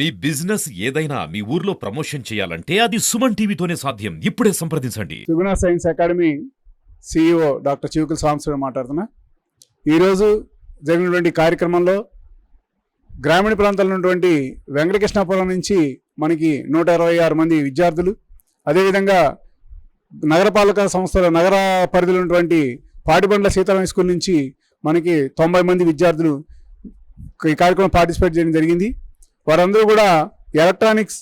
మీ business ఏదైనా మీ ఊర్లో promotion చేయాలంటే అది సుమన్ టీవీతోనే సాధ్యం. ఇప్పుడే సంప్రదించండి. Suguna science academy CEO doctor Chivukula Sambasivarao మాట్లాడుతున్నా. ఈరోజు జరిగినటువంటి కార్యక్రమంలో గ్రామీణ ప్రాంతాల్లో ఉన్నటువంటి వెంకటకృష్ణాపురం నుంచి మనకి నూట ఇరవై ఆరు మంది విద్యార్థులు అదేవిధంగా నగరపాలక సంస్థల నగర పరిధిలో ఉన్నటువంటి పాటిబండ్ల సీతారాం స్కూల్ నుంచి మనకి తొంభై మంది విద్యార్థులు ఈ కార్యక్రమం పార్టిసిపేట్ చేయడం జరిగింది. వారందరూ కూడా ఎలక్ట్రానిక్స్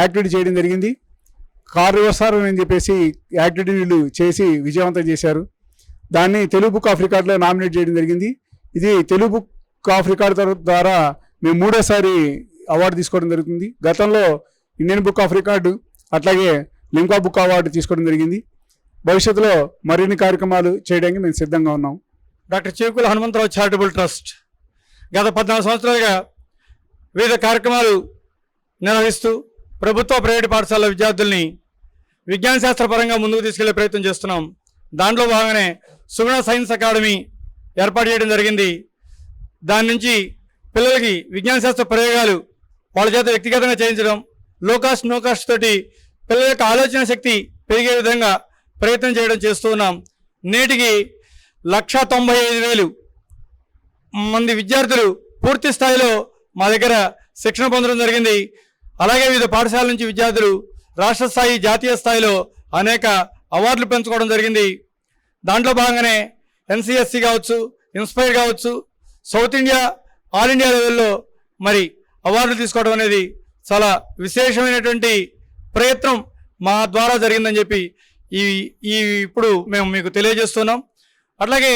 యాక్టివిటీ చేయడం జరిగింది. కార్ రివర్సార్ అని చెప్పేసి యాక్టివిటీ వీళ్ళు చేసి విజయవంతం చేశారు. దాన్ని తెలుగు బుక్ ఆఫ్ రికార్డులో నామినేట్ చేయడం జరిగింది. ఇది తెలుగు బుక్ ఆఫ్ రికార్డ్ ద్వారా మేము మూడోసారి అవార్డు తీసుకోవడం జరుగుతుంది. గతంలో ఇండియన్ బుక్ ఆఫ్ రికార్డు అట్లాగే లింకా బుక్ అవార్డు తీసుకోవడం జరిగింది. భవిష్యత్తులో మరిన్ని కార్యక్రమాలు చేయడానికి మేము సిద్ధంగా ఉన్నాం. Doctor Chekula Hanumantharao charitable trust గత పద్నాలుగు సంవత్సరాలుగా వివిధ కార్యక్రమాలు నిర్వహిస్తూ ప్రభుత్వ ప్రైవేటు పాఠశాల విద్యార్థుల్ని విజ్ఞాన శాస్త్ర పరంగా ముందుకు తీసుకెళ్ళే ప్రయత్నం చేస్తున్నాం. దాంట్లో భాగంగానే సుగుణ సైన్స్ అకాడమీ ఏర్పాటు చేయడం జరిగింది. దాని నుంచి పిల్లలకి విజ్ఞాన శాస్త్ర ప్రయోగాలు వాళ్ళ చేత వ్యక్తిగతంగా చేయించడం లో కాస్ట్ నో కాస్ట్ తోటి పిల్లల యొక్క ఆలోచన శక్తి పెరిగే విధంగా ప్రయత్నం చేయడం చేస్తూ ఉన్నాం. నేటికి లక్ష తొంభై ఐదు వేలు మంది విద్యార్థులు పూర్తి స్థాయిలో మా దగ్గర శిక్షణ పొందడం జరిగింది. అలాగే వివిధ పాఠశాల నుంచి విద్యార్థులు రాష్ట్ర స్థాయి జాతీయ స్థాయిలో అనేక అవార్డులు పెంచుకోవడం జరిగింది. దాంట్లో భాగంగానే ఎన్సిఎస్సి కావచ్చు ఇన్స్పైర్ కావచ్చు సౌత్ ఇండియా ఆల్ ఇండియా లెవెల్లో మరి అవార్డులు తీసుకోవడం అనేది చాలా విశేషమైనటువంటి ప్రయత్నం మా ద్వారా జరిగిందని చెప్పి ఈ ఈ ఇప్పుడు మేము మీకు తెలియజేస్తున్నాం. అట్లాగే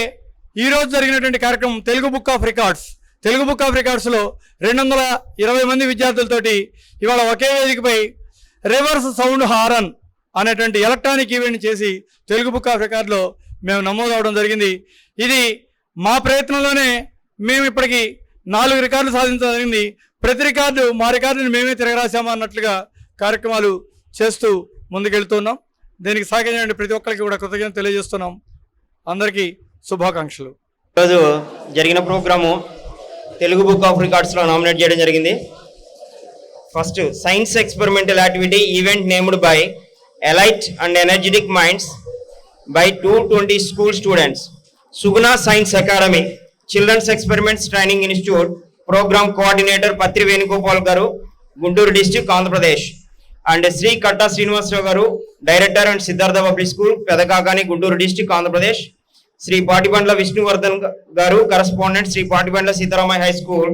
ఈరోజు జరిగినటువంటి కార్యక్రమం Telugu book of records. Telugu book of రికార్డ్స్లో రెండు వందల ఇరవై మంది విద్యార్థులతోటి ఇవాళ ఒకే వేదికపై రివర్స్ సౌండ్ హారన్ అనేటువంటి ఎలక్ట్రానిక్ ఈవెంట్ చేసి తెలుగు బుక్ ఆఫ్ రికార్డులో మేము నమోదు అవడం జరిగింది. ఇది మా ప్రయత్నంలోనే మేము ఇప్పటికీ నాలుగు రికార్డులు సాధించడం జరిగింది. ప్రతి రికార్డు మా రికార్డుని మేమే తిరగరాసామా అన్నట్లుగా కార్యక్రమాలు చేస్తూ ముందుకెళ్తున్నాం. దీనికి సహకరించిన ప్రతి ఒక్కరికి కూడా కృతజ్ఞత తెలియజేస్తున్నాం. అందరికీ శుభాకాంక్షలు. ఈరోజు జరిగిన ప్రోగ్రాము తెలుగు బుక్ ఆఫ్ రికార్డ్స్లో నామినేట్ చేయడం జరిగింది. First science experimental activity event named by elite and energetic minds by two twenty school students Suguna science academy children's experiments training institute programme coordinator Patri Venugopal garu Guntur district Andhra Pradesh and Shri Katta Srinivasarao garu director and Siddhartha public school Pedakakani Guntur district Andhra Pradesh Shri Patibandla Vishnuvardhan గ- garu correspondent Shri Patibandla Seetaramayya high school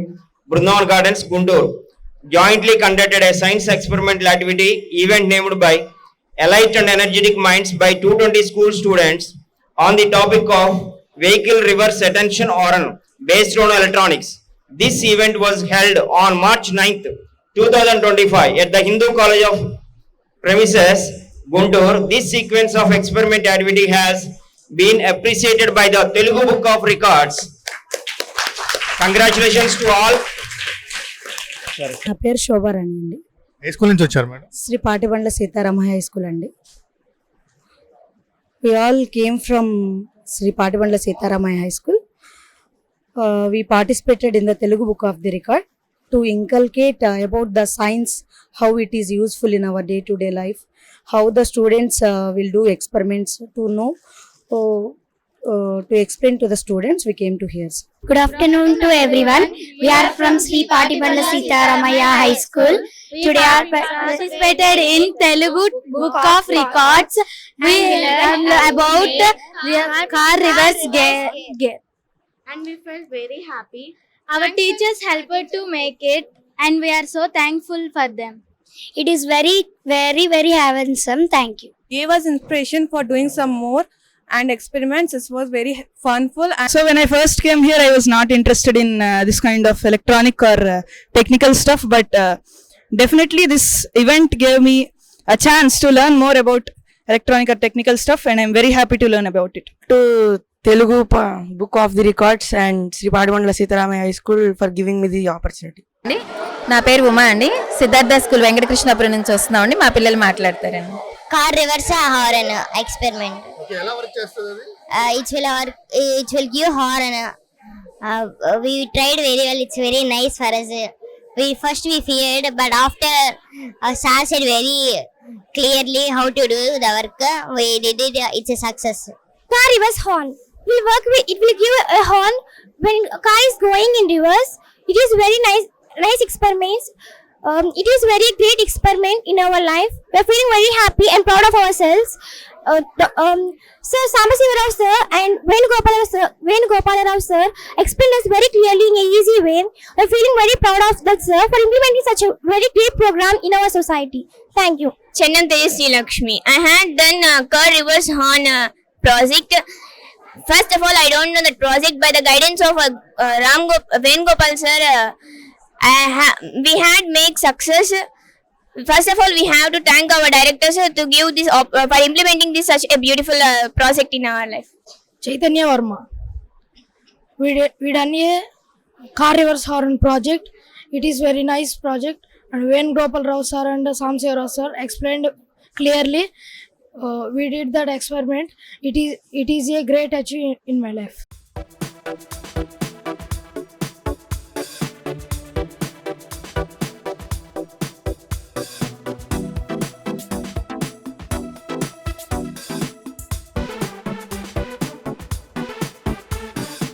Brindavan gardens Guntur jointly conducted a science experimental activity event named by elite and energetic minds by 220 school students on the topic of vehicle reverse attention on based on electronics. This event was held on March 9th, 2025 at the Hindu College of premises, Guntur. This sequence of experiment activity has been appreciated by the Telugu Book of Records. Congratulations to all. నా పేరు శోభారాణి అండి. ఏ school నుంచి వచ్చారు madam? Shri Patibandla Seetarama high school అండి. We all came from Shri Patibandla Seetaramayya high school. We participated in the Telugu book of the record to inculcate about the science how it is useful in our day to day life how the students will do experiments to know So uh, to explain to the students, we came to here. Good afternoon to everyone. We are from Sri Patipalla Sitaramaya High School. Today are participated in Telugu Book of Records. We learned about car reverse gear. And we felt very happy. Our teachers helped to make it and we are so thankful for them. It is very, very, very handsome. Thank you. Gave us inspiration for doing some more. And experiments. This was very funful. And So when I first came here, I was not interested in uh, this kind of electronic or uh, technical stuff, but uh, definitely this event gave me a chance to learn more about electronic or technical stuff, and I'm very happy to learn about it. to Telugu Book of the Records and Sri Padimandala Sitaramaya High School for giving me the opportunity. నా పేరు ఉమా అండి Siddhartha school Venkatakrishnapuram నుంచి వస్తున్నామండి మా పిల్లలు మాట్లాడతారండి Car reverse horn experiment. ఎలా work చేస్తుంది అది Uh, it will our, it will give horn. Uh, we tried very well. It's very nice for us. we first we feared, but after uh, sir said very clearly how to do the work, we did it. uh, It's a success. Car reverse horn will work with it will give a horn when car is going in reverse. It is very nice nice experiments. Um, it is very great experiment in our life. We are feeling very happy and proud of ourselves. Uh, um, Sir Sambasivarao sir and Venugopala sir, sir explained us very clearly in a easy way. We are feeling very proud of that sir for implementing such a very great program in our society. Thank you. Chennam Tejasri Lakshmi. I had done uh, car reverse horn uh, project. First of all, I don't know the project by the guidance of uh, uh, Ram Gop- sir. Uh, I ha- we had made success. First of all, we have to thank our directors uh, to give this op- uh, for implementing this such a beautiful uh, project in our life. Chaitanya Verma. We did, we done a car reverse horn project. It is very nice project. And when Gopal Rao sir and Samsir Rao sir explained clearly, uh, we did that experiment. It is it is a great achievement in my life.